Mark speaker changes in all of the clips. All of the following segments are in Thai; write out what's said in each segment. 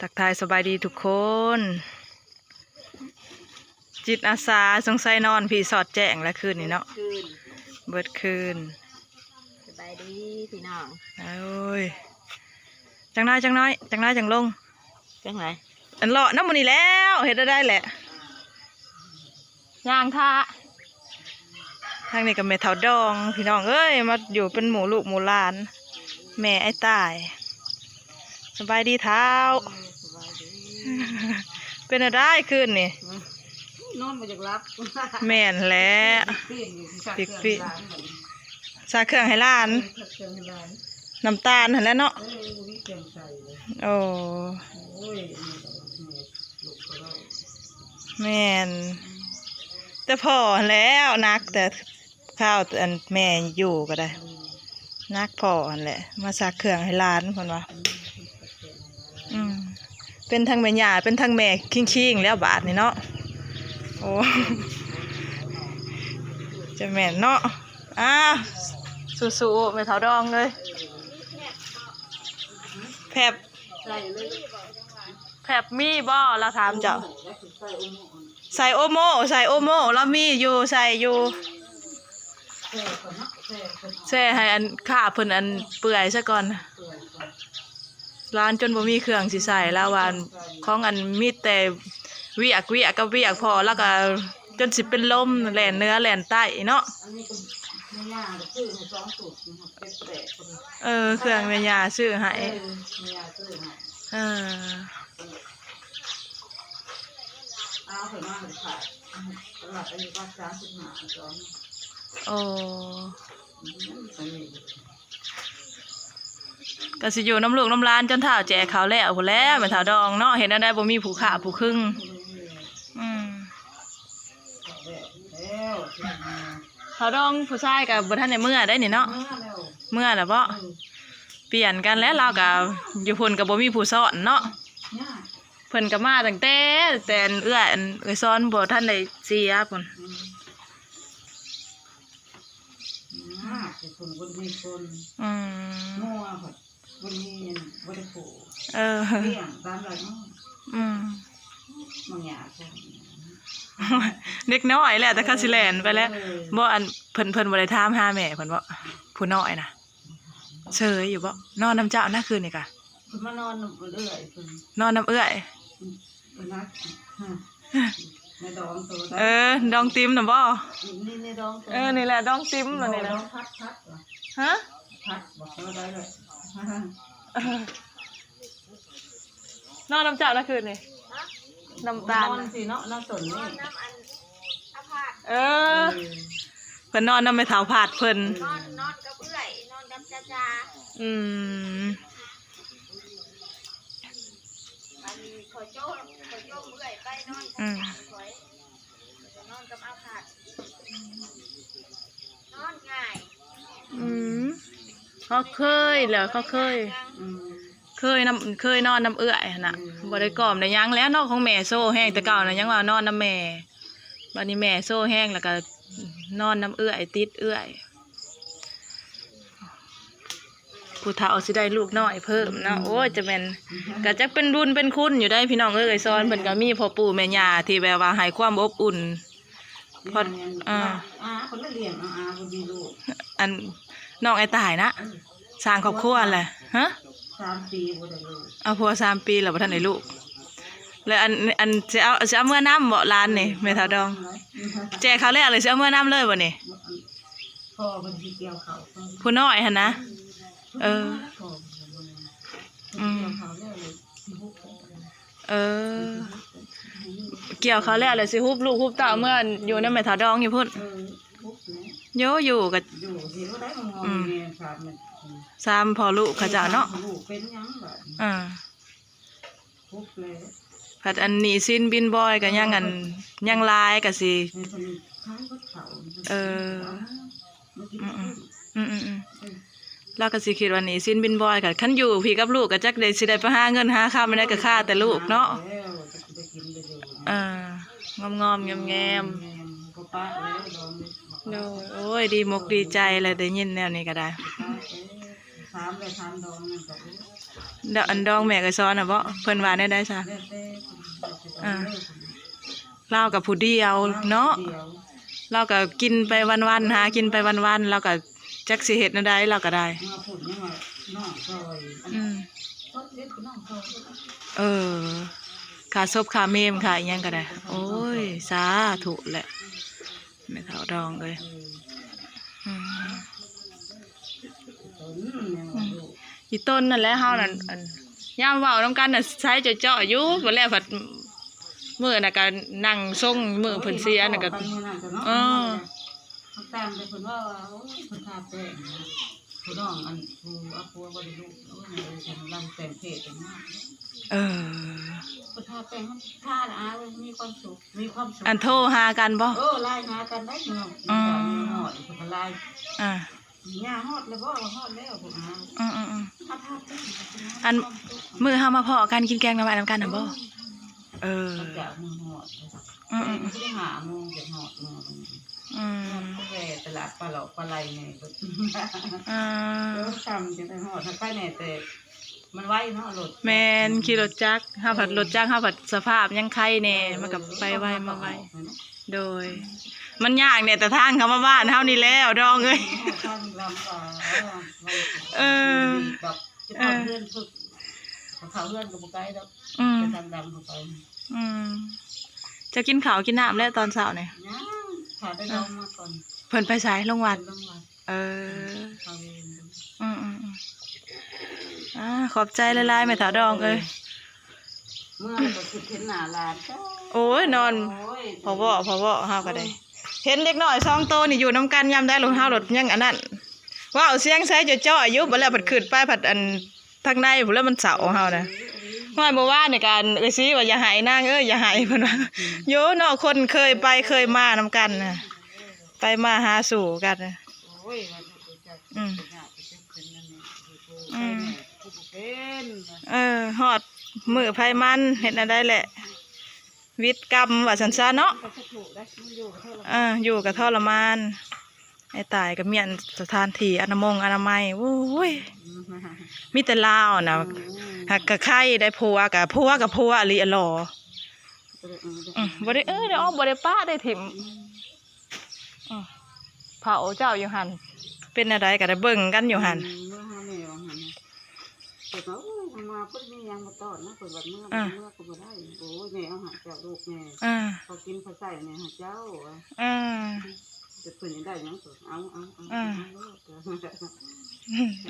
Speaker 1: ทักทายสบายดีทุกคน จิตอาสาสงสัยนอนพี่สอดแจ้งแล้วคืนนี้เนาะ
Speaker 2: คืน
Speaker 1: เบิดคืน
Speaker 2: สบายดีพี่น้อง
Speaker 1: โอ้ยจังน้อยจังน้อยจังน้อยจังลง
Speaker 2: จังไร
Speaker 1: อันเลาะน้ำมันนี่แล้วเห็ดได้ได้แหละย่างท่าทางนี้กับแม่เถาดอง พี่น้องเอ้ยมาอยู่เป็นหมูลูกหมูหลาน แม่ไอ้ตาย สบายดีเท้า
Speaker 2: สบายดี
Speaker 1: เป็นอะไรคืนนี่
Speaker 2: นอนมาจากรับ
Speaker 1: แม่นแล้ว
Speaker 2: เปลี่ยนอยู่ที่
Speaker 1: ปิกปิ
Speaker 2: ร้านเหมือน
Speaker 1: ซาเครื่องให้หล้าน
Speaker 2: เครื่องร้าน
Speaker 1: น้ำตาลหันแหล้วเนาะ
Speaker 2: เอ้ยวันนี้เตรียมใส่เลย
Speaker 1: โอ้
Speaker 2: โอ้ยนี่ก็นี่ลูกก็ได้
Speaker 1: แม่นแต่พอแล้วนักแต่ข้าวอันแม่อยู่ก็ได้ นักพอหั่นแหละ มาซักเครื่องให้หล้านคนว่าอืม เป็นทั้งแม่ยาเป็นทั้งแม่คิงๆแล้วบาทนี่เนาะโอ้จะแม่นเนาะอ้าสู้ๆไม่เท่าดองเลยแผบ
Speaker 2: ใส่เลย
Speaker 1: แผบมีบ่เราถามเจ้า
Speaker 2: ใส่โอโม
Speaker 1: ใส่โอโมแล้วมีอยู่ใส่อยู่
Speaker 2: แช่
Speaker 1: ให้อันข้าเพิ่นอันเปื่อยซะก่
Speaker 2: ก่อน
Speaker 1: ร้านจนบ่มีเครื่องสิใส่แล้ววาอันของอันมีแต่เวียกเวียกก็เวียกพอแล้วก็จนสิเป็นลมแหลนเนื้อแหลนไตเนาะ
Speaker 2: เออเค
Speaker 1: รื่อง
Speaker 2: เม่ยาซื้อให้
Speaker 1: เออ
Speaker 2: เอาเถอะมากเลยค่ะตลาดอันนี้ก็สามสิบห้าสอง
Speaker 1: โอ้ ก็สิอยู่น้ำลูกน้ำร้านจนเท่าแจกเขาแล้วพุ่นแล้วแม่เท่าดองเนาะเห็นอันใดบ่มีผู้ขาผู้ครึ่งอืม
Speaker 2: แล้ว
Speaker 1: เท่าดองผู้ชายกับบ่ทันได้เมื่อได้นี่เนาะเมื่อน่ะบ่เปลี่ยนกันแล้วเราก็อยู่พุ่นก็บ่มีผู้สอนเนาะ
Speaker 2: เพิ่
Speaker 1: นก็มาตั้งแต่แต่นเอื้อเอื้อซ้อนบ่ทันได้เสียพุ่น
Speaker 2: มาเป็นคน บนมีคน
Speaker 1: อืม
Speaker 2: งัวแบบบนมีบริโภค
Speaker 1: เออ
Speaker 2: เลี้ยงตามไรเนาะ
Speaker 1: อืม
Speaker 2: บางอย่างก็
Speaker 1: เด็กน้อยแหละแต่เขาสิแล่นไปแล้วบ่อันเพิ่นเพิ่นบ่ได้ถามหาแม่เพิ่นบ่ผู้น้อยน่ะเฉยอยู่บ่นอนน้ำเจ้านะคืนนี่กะ
Speaker 2: คุณมานอนเรื่อยคุณ
Speaker 1: นอนน้ำเอื้อย
Speaker 2: คุณนักในดองตัว
Speaker 1: เออดองติมน่ะบ่
Speaker 2: นี่ในดองตัว
Speaker 1: เออนี่แหละดองติม
Speaker 2: ด
Speaker 1: น่ะ
Speaker 2: อง
Speaker 1: นี่นะ
Speaker 2: พัดพัด
Speaker 1: ฮะ
Speaker 2: พัดบอกว่าได้เลย
Speaker 1: เออ นอนน้ำเจ้านะคืนนี่น้ำตาล
Speaker 2: นอน
Speaker 1: น่ะ
Speaker 2: สิเนาะน้ำสนนี่
Speaker 1: เออเพิ่นนอนน้ำไม่เท้าผาดเพิ่น
Speaker 3: นอนนอนกับเอื้อยนอนกับจ้าจ้า
Speaker 1: อืม
Speaker 3: อันนี้ขอยโจ้ขอยโจ้เอื้อยไปนอน
Speaker 1: อืม
Speaker 3: ขอยนอนกับอาผาดนอนง่าย
Speaker 1: อืม เขาเคยเหรอเขาเคย
Speaker 2: อืม
Speaker 1: เคยนำเคยนอนน้ำเอื้อยหั่นน่ะบ่ได้กล่อมได้หยังแล้วนอกของแม่โซ่แห้งแต่เก่าน่ะยังว่านอนน้ำแม่บัดนี้แม่โซ่แห้งแล้วก็นอนน้ำเอื้อยติดเอื้อยผู้เฒ่าสิได้ลูกน้อยเพิ่มเนาะโอ้ยจะแม่นก็จักเป็นรุ่นเป็นคุณอยู่ได้พี่น้องเอ้ยซ้อนเพิ่นก็มีพ่อปู่แม่ย่าที่แบบว่าให้ความอบอุ่น พออ่า
Speaker 2: อ่าคนละเลี้ยงอ่าคนดีลูก
Speaker 1: อัน น้องไอ้ตายนะสร้างครอบครัวแหละฮะ
Speaker 2: สามปีบ่ได้ลูก
Speaker 1: เอาพัวสามปีแล้วบ่ทันได้ลูกแล้วอันอันสิเอาสิเอาเมื่อน้ำบ่ร้านนี่แม่ทาดอง แจกเขาวแรกเลยสิเอาเมื่อน้ำเลยบ่นี่
Speaker 2: พ่อเป็นที่เกี่ยวเขา
Speaker 1: ผู้น้อยหั่นนะเออ
Speaker 2: อ
Speaker 1: อืม
Speaker 2: เกี่ยวเขาเลยสิฮุบ
Speaker 1: เออ เกี่ยวเขาแล้วเลยสิฮุบลูกฮุบเต่าเมื่ออยู่ในแม่ทาดองอยู่พุ่น โยอยู่กับ
Speaker 2: อยู่สิว่าได้มามองแม่ครับมัน
Speaker 1: สามพอลูกเขาเจ้าเนาะ
Speaker 2: ลูกเป็นหยังแบบ
Speaker 1: อ่า
Speaker 2: ฮุบเลย
Speaker 1: ผัดอันนี้ซินบินบอยก็ยังอันยังลายก็สิ
Speaker 2: ในคนข้างก็เขา
Speaker 1: เออ
Speaker 2: มันกิน
Speaker 1: อืมอืมอืมอืมอืมเราก็สิคิดว่านี่ซินบินบอยกับขันอยู่พี่กับลูกก็จักได้สิได้ไปหาเงินหาข้าวไม่ได้ก็ค่าแต่ลูกเนาะ
Speaker 2: แล้วจะไปกินไปดู
Speaker 1: อ่างอมงอมแงมแงม
Speaker 2: ก็ป้าแล้วดอง
Speaker 1: โดยโอ้ยดีมกดีใจเลยได้ยินแนวนี้ก็ได้
Speaker 2: ถามเลยถามดองนั่นก็
Speaker 1: ดอกอันดองแม่ก็ซ้อนน่ะบ่เพิ่นว่าได้ได้ซะ
Speaker 2: เล่นเต้
Speaker 1: อ่า เล่ากับผู้เดียวเนาะ
Speaker 2: เดียว
Speaker 1: เราก็กินไปวันๆหากินไปวันๆเราก็จักสิเฮ็ดแนวใดเราก็ได้
Speaker 2: มาพูดยังไงน้องซอย
Speaker 1: อืม
Speaker 2: เล็กน้องซอย
Speaker 1: เออขาซบขาเมมขาอีหยังก็ได้ โอ้ยสาธุแหละ แม่เฒ่าดองเลยอืม
Speaker 2: ต้นเนี่ยว่าลูก
Speaker 1: อีต้นนั่นแหละเฮานั่นอันยามเว้านำกันน่ะใช้จะเจาะอยู่บ่แล้วผัดมือน่ะก็นั่งส่งมือเพิ่นเสียน่ะก็
Speaker 2: อนั้นก็เอ
Speaker 1: อ
Speaker 2: เขาตามไปเพิ่นว่าโอ้ยเพิ่นทาแป้งนะผู้น้องอันผู้อาผัวบ่ได้ลูกโอ้ยเลยจังแต่งเพศเป็นมาก
Speaker 1: เออ
Speaker 2: เพิ่นทาแป้งมันทาละอาเว้ยมีความสุข มีความสุข
Speaker 1: อันโทรหากันบ่
Speaker 2: เออไล่หากันได้เนาะ
Speaker 1: อืม
Speaker 2: มีหอดเพิ่นก็ไล่
Speaker 1: อ่า
Speaker 2: หญ้าฮอดแล้วบ่ว่าฮอดแล้วพุ่นหา
Speaker 1: อืมๆ
Speaker 2: ถ้าทาแป้ง
Speaker 1: อันๆมื้อเฮามาพอกันกินแกงหน่อไม้นํกันน่ะบ่เออ
Speaker 2: มันจะมือหอด
Speaker 1: อืม
Speaker 2: มันจะได้หาโมงจะหอดโมง
Speaker 1: อืม
Speaker 2: ก็แหวตลาดปลาเหลาปลาไหลไงก็
Speaker 1: อ่า
Speaker 2: เออทำจะได้หอดถ้าใกล้แน่แต่ มันไว้เนาะรถ
Speaker 1: แมนขี่รถจักรห้าผัดรถจักรห้าผัดสภาพยังไข่แน่มันกับไปไวมาไวโดย มันยากเนี่ยแต่ทางเขามาบ้านเท่านี้แล้วดองเอ้ย
Speaker 2: ข้างลำปลา
Speaker 1: เออ
Speaker 2: แบบจะเข้าเพื่อนฝึกเขาเพื่อนกับบุกไก่แล้ว
Speaker 1: อืม
Speaker 2: จะดำดำเข้าไป
Speaker 1: อืมจะกินข้าวกินน้ำแล้วตอนเช้าเนี่ย
Speaker 2: ย่างถ่ายได้ลองมาก่อน
Speaker 1: เพิ่นไปสายลงวัด
Speaker 2: ลองมา
Speaker 1: เออ
Speaker 2: เขาเอง
Speaker 1: อืมอืม อืมอ่าขอบใจหลายๆแม่ถาดองเอ้ย
Speaker 2: เมื่อเราคือเห็นหน้าลานจ้า
Speaker 1: โอ้ยนอน
Speaker 2: โอ้ย
Speaker 1: พอบ่พอบ่เฮาก็ได้ เห็นเด็กน้อยสองโตวนี่อยู่นํกันยามได้รถเฮารถยังอันนั้นว้าวเสียงใส่จะจ้ออายุบ่แล้วผัดขึ้นไปผัดอันทางในพุ่นแล้วมันเสาเฮานะน้อยบ่ว่าในการเอ้ยสิว่าอย่าหายนางเอ้ยอย่าหายเพิ่นว่าโยเนาะคนเคยไปเคยมานํกันน่ะไปมาหาสู่กันน่ะ
Speaker 2: โอ้ยมันจะ
Speaker 1: อืม
Speaker 2: เป็นหน้าเป็นเป็นนั่นนี่คือผู้เป็นผู้ เป็น
Speaker 1: เออฮอดมือไผมันเฮ็ดอันใดแหละ วิตกรรมว่าซั่นซะเนาะ
Speaker 2: ก็จะถูกได้มันอยู่กับเท่าไหร่
Speaker 1: เอออยู่กับทรมาน ไอ้ตายก็เมียนสถานที่อนามงอนามัยโอ้ยมีแต่ลาวนะหักกะไข่ได้ผัวกับผัวกับผัวอลีอลออืมบ่ได้เออเดี๋ยวออกบ่ได้ป้าได้ถิ่มอืมเผาเจ้าอยู่หันเป็นอะไรก็ได้เบิ่งกันอยู่หัน
Speaker 2: เมื่อห้าแม่ว่าหัน เปิดมาโอ้ยมาเพิ่นมียังมาต้อนนะเปิดวันเมื่อ
Speaker 1: อ่า
Speaker 2: เมื่อก็บ่ได้โอ้ยแม่เอาหาเจ้าลูกแม่
Speaker 1: อ่า
Speaker 2: เขากินเขาใส่แม่หาเจ้า
Speaker 1: อ่า
Speaker 2: จะเพิ่นยังได้ยังเพิ่นเอาเอาเอา
Speaker 1: อ่า
Speaker 2: เอา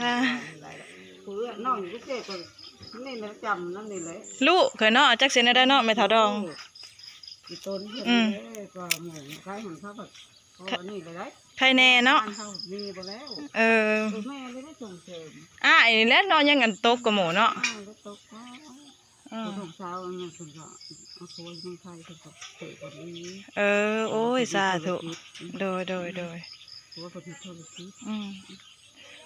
Speaker 1: อ่า
Speaker 2: เพื่อน้องอยู่เจ๊ก็นี่นะจำนั่นนี่เลย
Speaker 1: ลูกเคยเนาะจักสิได้เนาะแม่เฒ่าดอง
Speaker 2: อีต้นเพิ่น
Speaker 1: อืม
Speaker 2: เลยก็หมูคล้ายหันเขาแบบเขาอันนี้เลยได้
Speaker 1: ใครแน่เนาะ
Speaker 2: บ้เขามีไปแล้ว
Speaker 1: เออ
Speaker 2: เออแม่เลยได้ส่งเสริม
Speaker 1: อ่าไอ้แล้วเนาะยังกันตกกับหมูเนาะ
Speaker 2: อ้าวแล้วตกอ้าว
Speaker 1: อืม
Speaker 2: ส่งเช้าเนี่ยคุณก็เอาโซ่ยังไทยคุณก็เตะคนนี้
Speaker 1: เออ โอ้ยสาธุโดยโดยโดย
Speaker 2: เพราะว่าคนที่โทรศัพท์
Speaker 1: อืม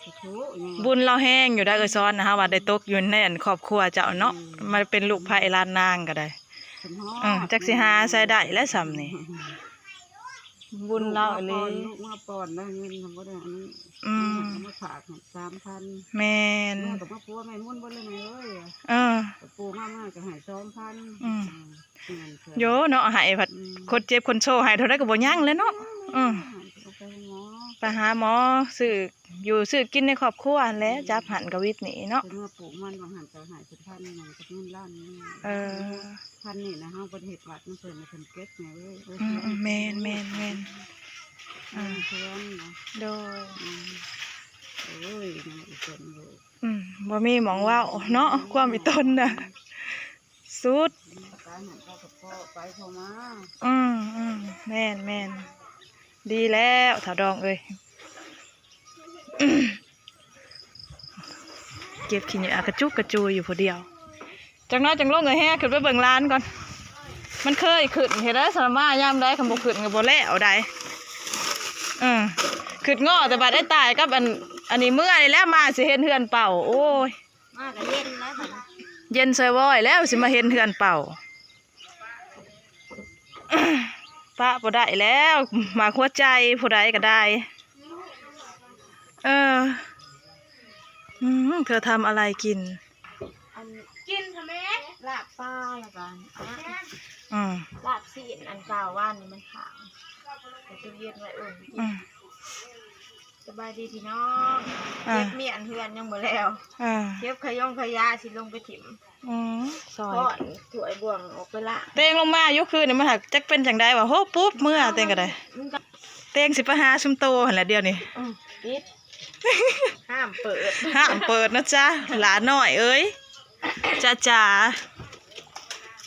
Speaker 2: โอ้โหยัง
Speaker 1: บุญเราแห้งอยู่ได้เออซ้อนนะคะว่าได้ตกอยู่ในอันครอบครัวเจ้าเนาะมาเป็นลูกไผ่ลานนางก็ได้
Speaker 2: คนฮอด
Speaker 1: อืมจักสิหาใส่ได้และซ้ำนี่ บุญเราอีห
Speaker 2: ลู
Speaker 1: ลี
Speaker 2: กมาปอนได้เงินทำก็ได้อันนี้
Speaker 1: อืม
Speaker 2: เอามาฝากสามพัน
Speaker 1: แม่น
Speaker 2: แม่กับพ่อปัวแม่มุ่นบ่เลยแม่เอ้ย
Speaker 1: เออ
Speaker 2: ปูมากมากก็ใหายสองพัน
Speaker 1: อืม
Speaker 2: เงินเพิ่น
Speaker 1: โยเนาะให้ผัดคนเจ็บคนโซ่ให้เท่าไดก็บ่ยั้งเลยเนาะอืม
Speaker 2: ไปหา
Speaker 1: หมอซื้ออยู่ซื้อกินในครอบครัวนั่นแหล้วจับหันกับวิทย์นี่เนาะ
Speaker 2: เป็นเมื่อปลูกมันบางหันจะหายเป็นพันหนึ่งกับเงินล้านหนึง
Speaker 1: เออ
Speaker 2: พันนี่นะเฮาประเทศวัดมันเพิ่นมาทำเก็ตแม่เว้ยเอ้ย
Speaker 1: อืมอืมแม่นแม่นแม่น
Speaker 2: เออเพื่อนนะ
Speaker 1: โดย
Speaker 2: อืมโอ้ยนี่อีกคนเลย
Speaker 1: อืมบ่มีหมองเว้าเนาะความอีต้นน่ะสุด
Speaker 2: การหันเข้ากับพ่อไปพ่อมา
Speaker 1: อืมอืมแม่นแม่น ดีแล้วถาดองเอ้ยเก็บขี้เหนียวกระจุกกระจูยอยู่ผู้เดียว จังน้อยจังลงเงยแฮ่ขึ้นไปเบิ่งร้านก่อน มันเคยขึ้นเห็นได้สารมายามได้คำบอกขึ้นกับบ่แล้วได้อืมขึ้นง้อแต่บัดได้ตายกับอันอันนี้เมื่อนี่แล้วมาสิเห็นเฮือนเป่า โอ้ย
Speaker 2: มากเย็นนะบัดนี้
Speaker 1: เย็นซอยวอยแล้วสิมาเห็นเฮือนเป่า ปะพอได้แล้วมาหัวใจพอได้ก็ได้ เออเธอทำอะไรกิน กินทำไม
Speaker 3: ลาบป้าละกันลาบสีอันเก่าว่านี่มันขางแต่ตู้เย็นไว้เอิ่
Speaker 1: ม
Speaker 3: สบายดีพี่น้อง
Speaker 1: อ่า
Speaker 3: เก็บเมียนเฮือนยังบ่แล้ว
Speaker 1: อ่า
Speaker 3: เก็บขยงขยะสิลงไปถิ่ม
Speaker 1: อืมซอย
Speaker 3: ทอดถวยบ่วงออกไปละ
Speaker 1: เตงลงมายกคืนนี่มันหักจักเป็นจังไดวะโหปุ๊บเมื่อเตงก็ได้
Speaker 3: มันก็
Speaker 1: เตงสิไปหาชุมโตหั่นแหละเดียวนี่
Speaker 3: อืมปิด ห้ามเปิด
Speaker 1: ห้ามเปิดนะจ๊ะหลานน้อยเอ้ยจ้าจ๋า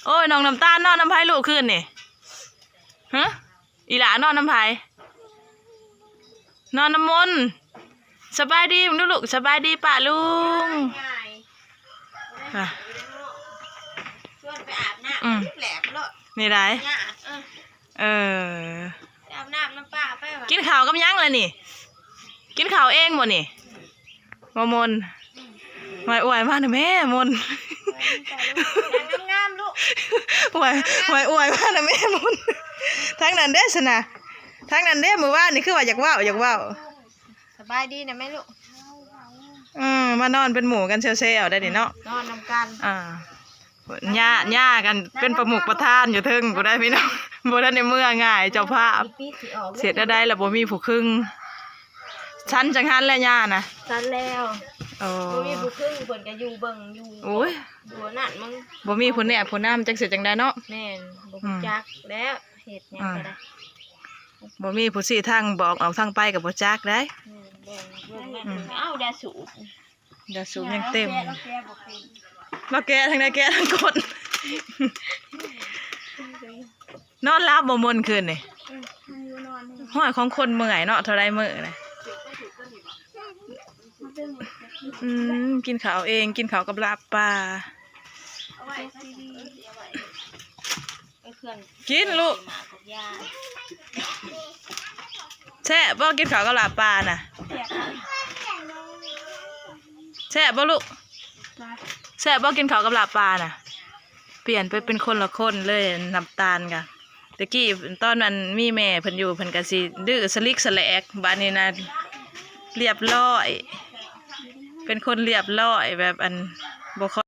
Speaker 1: โอ้ยน้องน้ำตาลนอนน้ำพายลูกคืนนี่ฮะอีหลานอนน้ำพาย นอนน้ำมนต์สบายดีมึงดูลูกสบายดีป่ะลุง
Speaker 3: ง่าย
Speaker 1: อะ
Speaker 3: ชวนไปอาบน้
Speaker 1: อืมำ
Speaker 3: แหลมเลย
Speaker 1: นี่ไร
Speaker 3: เนี่ยเออ
Speaker 1: เออ
Speaker 3: ไปอาบน้ำน้ำป้าไปวะ
Speaker 1: กินข้าวกับหยังเลยนี่ กินข้าวเองบ่นี่มามนไม่อวยมากนะแม่มน
Speaker 3: ยังงามๆลูก
Speaker 1: อวยอวยอวยมากนะแม่มนทั้งนั้นเด้สนะ ทั้งนั้นเด้มือว่านนี่คือว่าอยากว่าวอยากว่าว
Speaker 3: สบายดีนะแม่ลูก
Speaker 1: อืมมานอนเป็นหมู่กันเซลๆได้ดิเนาะ
Speaker 3: นอนนำกัน
Speaker 1: อ่าย่าย่ากันเป็นประมุกประธานอยู่เทึงกูได้พี่น้องบ่ทันในเมื่อง่ายเจ้าภาพ
Speaker 3: อีปีสิออก
Speaker 1: เสียได้แล้วบ่มีผู้ครึ่งชั้นจังหันแล้วย่านะ
Speaker 3: สันแล้ว
Speaker 1: โอ้
Speaker 3: บ่มีผู้ครึ่งเพิ่นก็อยู่เบิ่งอยู่
Speaker 1: โอ้ย
Speaker 3: ดูนั่นมึง
Speaker 1: บ่มีผู้แหนบผู้น้ำจักเสียจังได้เนาะ
Speaker 3: แม่นบ่
Speaker 1: อื
Speaker 3: รู้
Speaker 1: ม
Speaker 3: จักแล้วเฮ็ดหยังก็ได้
Speaker 1: บ่มีผู้สี่ทางบอกออกทางไปกับบ่จักได้
Speaker 3: เอ้าดาสูบ
Speaker 1: ดี๋ยวสูงยังเต็ม
Speaker 3: แล้วแกบ่เป็น
Speaker 1: เราแกะทางใดแกะทางกดนอนรับบ่มนคืนนี่
Speaker 3: อืมมันอยู่นอนนี่
Speaker 1: ห้อยของคนเมื่อยเนาะเท่าไรมื้อน่ะอืมกินข้าวเองกินข้าวกับลาบปลากินลูก แช่บ่กินข้าวกับลาบปลาน่ะ
Speaker 3: เสียบ
Speaker 1: แช่บ่ลูก
Speaker 3: มา
Speaker 1: แช่บ่กินข้าวกับลาบปลาน่ะ เปลี่ยนไปเป็นคนละคนเลยน้ำตาลกะตะกี้ตอนนั้นมีแม่เพิ่นอยู่เพิ่นก็สิดื้อสลิกสแลกบัดนี้นะเรียบร้อย เป็นคนเรียบร้อยแบบอันบ่ค่อย